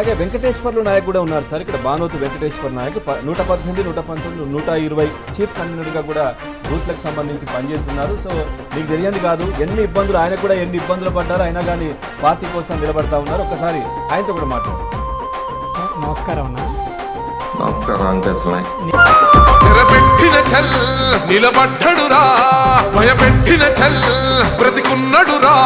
అలాగే వెంకటేశ్వర్లు నాయక్ కూడా ఉన్నారు సార్. ఇక్కడ బానోతు వెంకటేశ్వర నాయక్ నూట పద్దెనిమిది నూట పంతొమ్మిది నూట ఇరవై చీఫ్ కన్వీనర్గా కూడా బూత్లకు సంబంధించి పనిచేస్తున్నారు. సో మీకు తెలియంది కాదు ఎన్ని ఇబ్బందులు ఆయన కూడా ఎన్ని ఇబ్బందులు పడ్డారో అయినా కానీ పార్టీ కోసం నిలబడతా ఉన్నారు. ఒకసారి ఆయనతో కూడా మాట్లాడారు నమస్కారం అన్న. నమస్కారం చెరపెట్టిన చల్ నిలబడ్డడురా. భయపెట్టిన చల్ బ్రతికున్నడురా.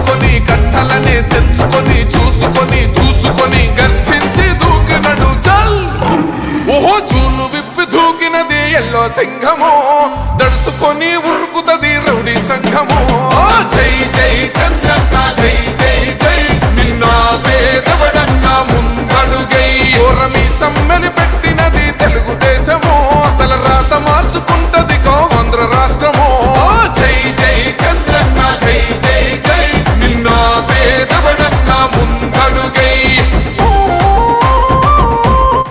ఓర్చుకొని కట్టలని తెచ్చుకొని చూసుకొని దూసుకొని గర్జించి దూకినడు చల్ ఓహో చూలు విప్పి దూకినది ఎల్లో సింహము. దడుసుకొని ఉరుకుతది రౌడీ సంఘము.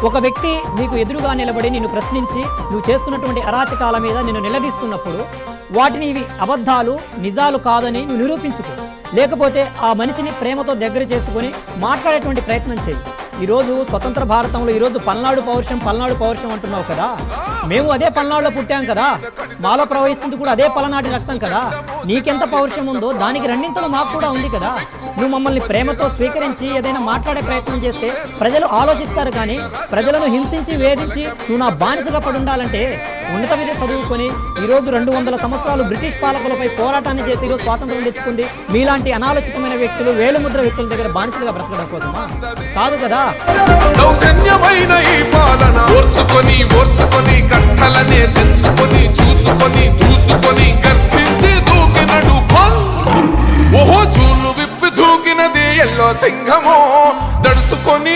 ఒక వ్యక్తి నీకు ఎదురుగా నిలబడి నిన్ను ప్రశ్నించి నువ్వు చేస్తున్నటువంటి అరాచకాల మీద నిన్ను నిలదీస్తున్నప్పుడు వాటిని ఇవి అబద్ధాలు నిజాలు కాదని నువ్వు నిరూపించుకో. లేకపోతే ఆ మనిషిని ప్రేమతో దగ్గర చేసుకొని మాట్లాడేటువంటి ప్రయత్నం చేయి. ఈరోజు స్వతంత్ర భారతంలో ఈరోజు పల్నాడు పౌరుషం పల్నాడు పౌరుషం అంటున్నావు కదా? మేము అదే పల్నాడులో పుట్టాం కదా? మాలో ప్రవహిస్తుంది కూడా అదే పలనాటి రక్తం కదా? నీకెంత పౌరుషం ఉందో దానికి రెండింతలు మాకు కూడా ఉంది కదా? నువ్వు మమ్మల్ని ప్రేమతో స్వీకరించి ఏదైనా మాట్లాడే ప్రయత్నం చేస్తే ప్రజలు ఆలోచిస్తారు కానీ ప్రజలను హింసించి వేధించి నువ్వు నా బానిసగా పడి ఉండాలంటే ఉన్నత విద్య చదువుకొని ఈ రోజు రెండు వందల సంవత్సరాలు బ్రిటిష్ పాలకులపై పోరాటాన్ని చేసి ఈరోజు స్వాతంత్రం తెచ్చుకుంది. మీలాంటి అనాలోచితమైన వ్యక్తులు వేలుముద్ర వ్యక్తుల దగ్గర బానిసలుగా బ్రతకడం కోసమా? కాదు కదా? దౌర్జన్యమైన ఈ పాలన ఓర్చుకొని ఓర్చుకొని కట్టలనే తెంచుకొని చూసుకొని దూసుకొని గర్జించి దూకినడు భల్. ఓహో చూలు విప్పి దూకినది ఎల్లో సింహము. దడుసుకొని